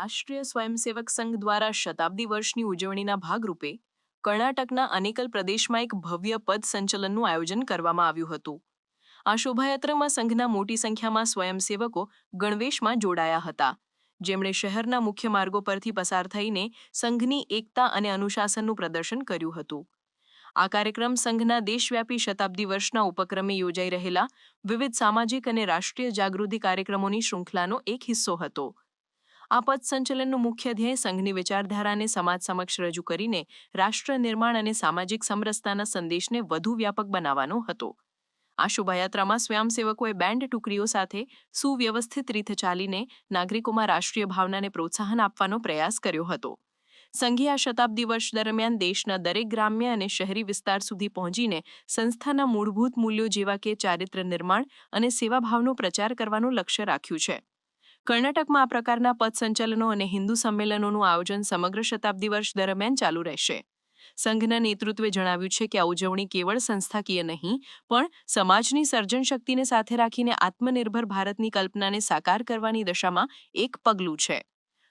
રાષ્ટ્રીય સ્વયંસેવક સંઘ દ્વારા શતાબ્દી વર્ષની ઉજવણીના ભાગરૂપે કર્ણાટકના અનેકલ પ્રદેશમાં એક ભવ્ય પદ સંચલનનું આયોજન કરવામાં આવ્યું હતું. આ શોભાયાત્રામાં સંઘના મોટી સંખ્યામાં સ્વયંસેવકો ગણવેશમાં જોડાયા હતા. જેમણે શહેરના મુખ્ય માર્ગો પરથી પસાર થઈને સંઘની એકતા અને અનુશાસનનું પ્રદર્શન કર્યું હતું. આ કાર્યક્રમ સંઘના દેશવ્યાપી શતાબ્દી વર્ષના ઉપક્રમે યોજાઈ રહેલા વિવિધ સામાજિક અને રાષ્ટ્રીય જાગૃતિ કાર્યક્રમોની શૃંખલાનો એક હિસ્સો હતો. આ પથ સંચલનનું મુખ્ય ધ્યેય સંઘની વિચારધારાને સમાજ સમક્ષ રજૂ કરીને રાષ્ટ્ર નિર્માણ અને સામાજિક સમરસતાના સંદેશને વધુ વ્યાપક બનાવવાનો હતો. આ શોભાયાત્રામાં સ્વયંસેવકોએ બેન્ડ ટુકડીઓ સાથે સુવ્યવસ્થિત રીતે ચાલીને નાગરિકોમાં રાષ્ટ્રીય ભાવનાને પ્રોત્સાહન આપવાનો પ્રયાસ કર્યો હતો. સંઘે આ શતાબ્દી વર્ષ દરમિયાન દેશના દરેક ગ્રામ્ય અને શહેરી વિસ્તાર સુધી પહોંચીને સંસ્થાના મૂળભૂત મૂલ્યો જેવા કે ચારિત્ર નિર્માણ અને સેવાભાવનો પ્રચાર કરવાનું લક્ષ્ય રાખ્યું છે. કર્ણાટકમાં આ પ્રકારના પથ સંચલનો અને હિન્દુ સંમેલનોનું આયોજન સમગ્ર શતાબ્દી વર્ષ દરમિયાન ચાલુ રહેશે. સંઘના નેતૃત્વે જણાવ્યું છે કે આ ઉજવણી કેવળ સંસ્થાકીય નહીં, પણ સમાજની સર્જન શક્તિને સાથે રાખીને આત્મનિર્ભર ભારતની કલ્પનાને સાકાર કરવાની દિશામાં એક પગલું છે.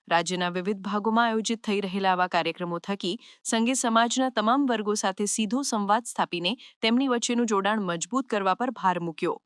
રાજ્યના વિવિધ ભાગોમાં આયોજિત થઈ રહેલા આવા કાર્યક્રમો થકી સંઘે સમાજના તમામ વર્ગો સાથે સીધો સંવાદ સ્થાપીને તેમની વચ્ચેનું જોડાણ મજબૂત કરવા પર ભાર મૂક્યો.